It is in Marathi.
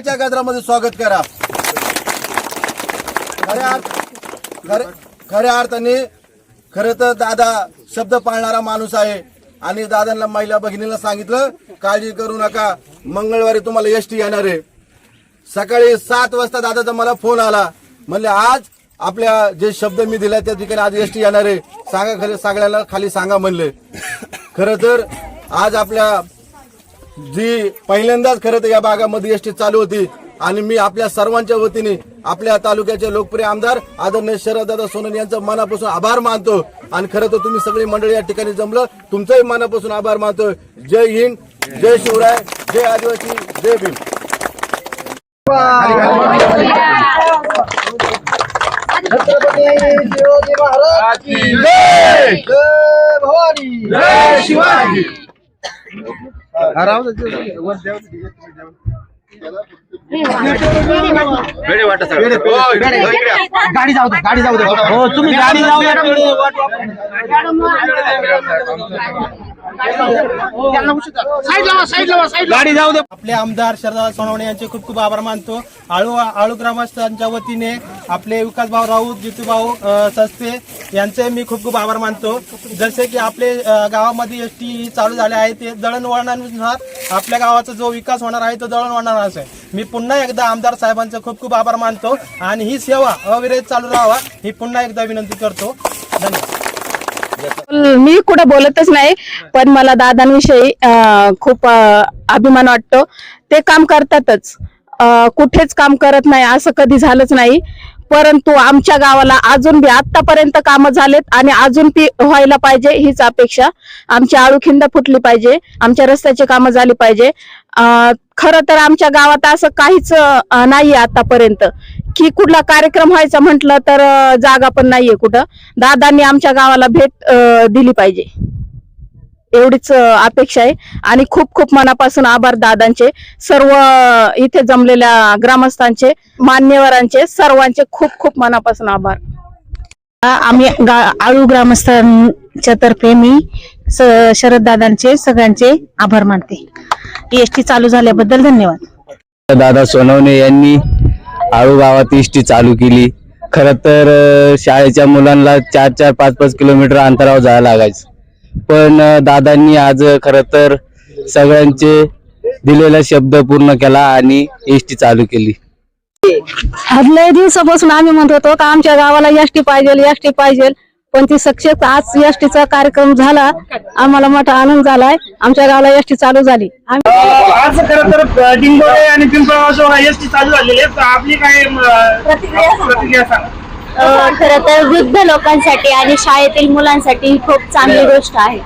टाळ्याच्या गजरामध्ये स्वागत करा. खऱ्या अर्थ खरे- खऱ्या अर्थाने खरं तर दादा शब्द पाळणारा माणूस आहे. आणि दादांना महिला भगिनीला सांगितलं काळजी करू नका. मंगळवारी तुम्हाला एस टी येणार आहे. सकाळी सात वाजता दादाचा मला फोन आला. म्हणले आज आपल्या जे शब्द मी दिला त्या ठिकाणी आज एस टी येणार आहे. सांगा खरं सगळ्याला खाली सांगा म्हणले. खरं तर आज आपल्या जी पहिल्यांदाच खरं तर या भागामध्ये एस टी चालू होती आणि मी आपल्या सर्वांच्या वतीने आपल्या तालुक्याचे लोकप्रिय आमदार आदरणीय शरददादा सोनवणे यांचं मनापासून आभार मानतो. आणि खरं तर तुम्ही सगळी मंडळी या ठिकाणी जमलं तुमचंही मनापासून आभार मानतो. जय हिंद जय शिवराय जय आदिवासी जय भीम. गाडी जाऊ दे गाडी जाऊ दे. हो तुम्ही गाडी जाऊ द्या गाडी जाऊ दे. आपले आमदार शरदा सोनवणे यांचे खूप खूप आभार मानतो. आळू आळू ग्रामस्थांच्या वतीने आपले विकासभाऊ राऊत जितूभाऊ भाऊ सस्ते यांचे मी खूप खूप आभार मानतो. जसे की आपले गावामध्ये एस टी चालू झाले आहे ते दळणवळणानुसार आपल्या गावाचा जो विकास होणार आहे तो दळणवळणाच आहे. मी पुन्हा एकदा आमदार साहेबांचे खूप खूप आभार मानतो आणि ही सेवा अविरत चालू राहावा ही पुन्हा एकदा विनंती करतो. धन्यवाद. मी कुठं बोलतच नाही पण मला दादांविषयी खूप अभिमान वाटतो. ते काम करतातच. कुठेच काम करत नाही असं कधी झालंच नाही. परंतु आमच्या गावाला अजून बी आतापर्यंत कामं झालेत आणि अजून ती व्हायला पाहिजे हीच अपेक्षा. आमची आळूखिंड फुटली पाहिजे आमच्या रस्त्याची कामं झाली पाहिजे. खर खरं तर आमच्या गावात असं काहीच नाहीये आतापर्यंत की कुठला कार्यक्रम व्हायचा म्हटलं तर जागा पण नाहीये कुठं. दादांनी आमच्या गावाला भेट दिली पाहिजे. एवढीच अपेक्षा आहे. आणि खूप खूप मनापासून आभार दादांचे सर्व इथे जमलेल्या ग्रामस्थांचे मान्यवरांचे सर्वांचे खूप खूप मनापासून आभार. आम्ही आळू ग्रामस्थांच्या तर्फे मी शरद दादांचे सगळ्यांचे आभार मानते. एस टी चालू झाल्याबद्दल धन्यवाद. दादा सोनवणे यांनी आळू गावात इष्टी चालू केली. खर तर शाळेच्या मुलांना चार चार पाच पाच किलोमीटर अंतरावर जायला लागायचं. पण दादांनी आज खर तर सगळ्यांचे दिलेला शब्द पूर्ण केला आणि एसटी चालू केली. लय दिवसापासून आम्ही म्हणत होतो का आमच्या गावाला एस टी पाहिजे एस टी पाहिजे. पण ती सक्सेस आज एस टीचा कार्यक्रम झाला. आम्हाला मोठा आनंद झालाय. आमच्या गावाला एस टी चालू झाली. आम्ही आज खरं तर डिंगोळे आणि पिंपळगाव एस टी चालू झालेली आपली काय प्रतिक्रिया सांगा. खर तर वृद्ध लोकांसाठी आणि शाळेतील मुलांसाठी ही खूप चांगली गोष्ट आहे.